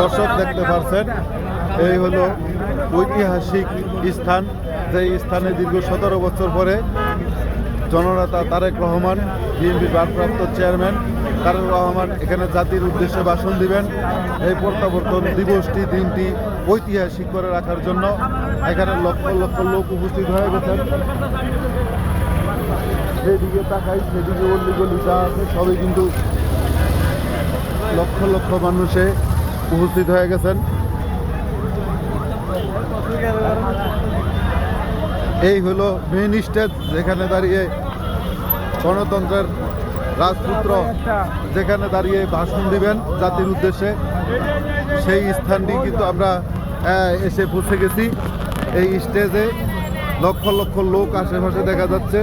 দর্শক দেখতে পাচ্ছেন এই হলো ঐতিহাসিক স্থান। যেই স্থানে দীর্ঘ সতেরো বছর পরে জননেতা তারেক রহমান বিএনপির ভারপ্রাপ্ত চেয়ারম্যান তারেক রহমান এখানে জাতির উদ্দেশ্যে ভাষণ দিবেন। এই প্রত্যাবর্তন দিবসটি দিনটি ঐতিহাসিক করে রাখার জন্য এখানে লক্ষ লক্ষ লোক উপস্থিত হয়ে গেছেন। যেদিকে তাকাই, সেদিকে অল্লি গলি যা আছে, সবই কিন্তু লক্ষ লক্ষ মানুষে উপস্থিত হয়ে গেছেন। এই হলো মেইন স্টেজ যেখানে দাঁড়িয়ে গণতন্ত্রের রাজপুত্র যেখানে দাঁড়িয়ে ভাষণ দিবেন জাতির উদ্দেশ্যে। সেই স্থানটি কিন্তু আমরা এসে পৌঁছে গেছি। এই স্টেজে লক্ষ লক্ষ লোক আশেপাশে দেখা যাচ্ছে।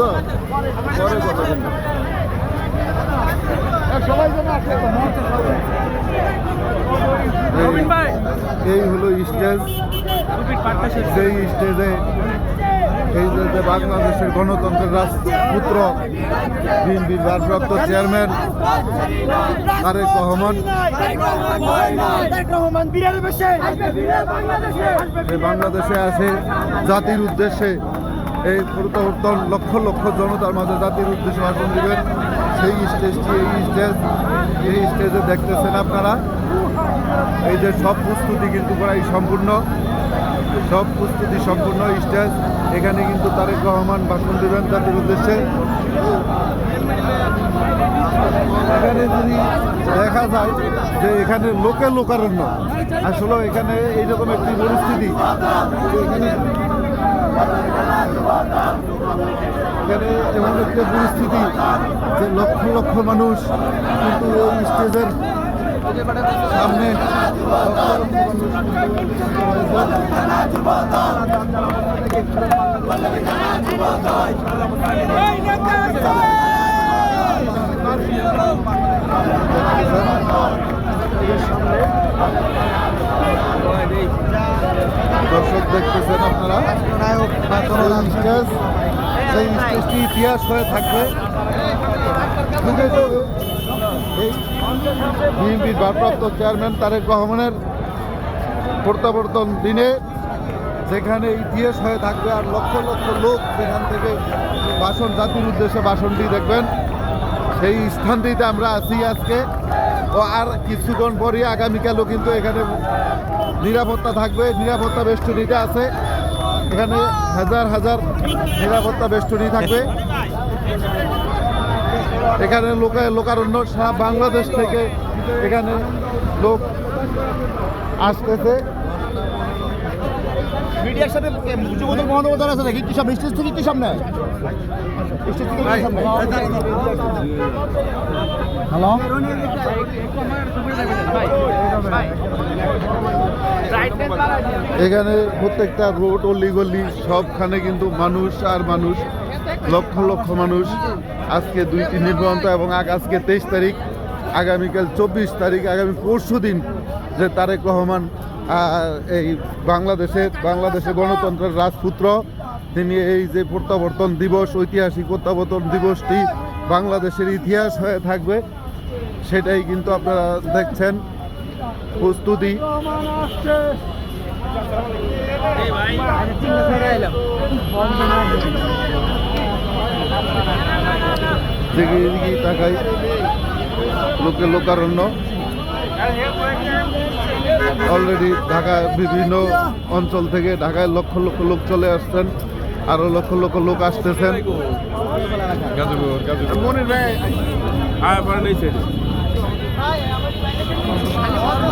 তো? পরে কথা এই- হলো স্টেজ। সেই স্টেজে এই যে বাংলাদেশের গণতন্ত্রের রাজপুত্র বিএনপির ভারপ্রাপ্ত চেয়ারম্যান তারেক রহমান। বাংলাদেশে আছে জাতির উদ্দেশ্যে এই প্রত্যাবর্তন লক্ষ লক্ষ জনতার মাঝে জাতির উদ্দেশ্যে ভাষণ দিবেন। সেই স্টেজটি এই স্টেজ এই স্টেজে দেখতেছেন আপনারা। এই যে সব প্রস্তুতি কিন্তু প্রায় সম্পূর্ণ। সব প্রস্তুতি সম্পূর্ণ স্টেজ এখানে কিন্তু তারেক রহমান ভাষণ দিবেন জাতির উদ্দেশ্যে। এখানে যদি দেখা যায় যে এখানে লোকে লোকারণ্য, আসলে এখানে এইরকম একটি পরিস্থিতি এখানে এখানে এমন একটা পরিস্থিতি যে লক্ষ লক্ষ মানুষ কিন্তু ওই স্টেজের সামনে লক্ষ দর্শক আপনারা। স্টেজ সেই স্টেজটি ইতিহাস হয়ে থাকবে। বিএনপির ভারপ্রাপ্ত চেয়ারম্যান তারেক রহমানের প্রত্যাবর্তন দিনে যেখানে ইতিহাস হয়ে থাকবে আর লক্ষ লক্ষ লোক সেখান থেকে বাসন জাতির উদ্দেশ্যে বাসনটি দেখবেন। সেই স্থানটিতে আমরা আছি আজকে। ও আর কিছুক্ষণ পরই আগামীকালও কিন্তু এখানে নিরাপত্তা থাকবে। নিরাপত্তা বেষ্টনীতে আছে। এখানে হাজার হাজার নিরাপত্তা বেষ্টনী থাকবে। এখানে লোকে লোকারণ্য সারা বাংলাদেশ থেকে এখানে লোক আসতেছে। মিডিয়ার সাথে আছে দেখি কি সামনে? স্টেজ থেকে কি সামনে? স্টেজ থেকে কি সামনে? হ্যালো? এখানে প্রত্যেকটা রোড, অলি গলি, সবখানে কিন্তু মানুষ আর মানুষ, লক্ষ লক্ষ মানুষ। আজকে দুই তিন দিন পর্যন্ত এবং আজকে তেইশ তারিখ, আগামীকাল চব্বিশ তারিখ, আগামী পরশু দিন যে তারেক রহমান এই বাংলাদেশে বাংলাদেশে গণতন্ত্রের রাজপুত্র, তিনি এই যে প্রত্যাবর্তন দিবস, ঐতিহাসিক প্রত্যাবর্তন দিবসটি বাংলাদেশের ইতিহাস হয়ে থাকবে, সেটাই কিন্তু আপনারা দেখছেন। প্রস্তুতি। দিকে এদিকে তাকাই লোকে লোকারণ্য। অলরেডি ঢাকা বিভিন্ন অঞ্চল থেকে ঢাকায় লক্ষ লক্ষ লোক চলে আসছেন আরও লক্ষ লক্ষ লোক আসতেছেন। গাজীপুর গাজীপুর। মনির ভাই।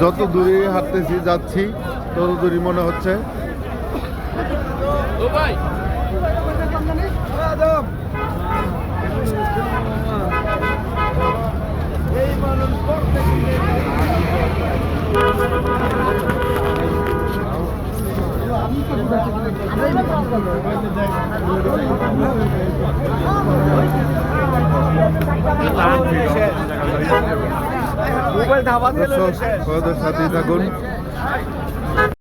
যত দূরে হাঁটতেছি যাচ্ছি তত দূরই মনে হচ্ছে। মোবাইল ধাবা আমাদের থাকুন।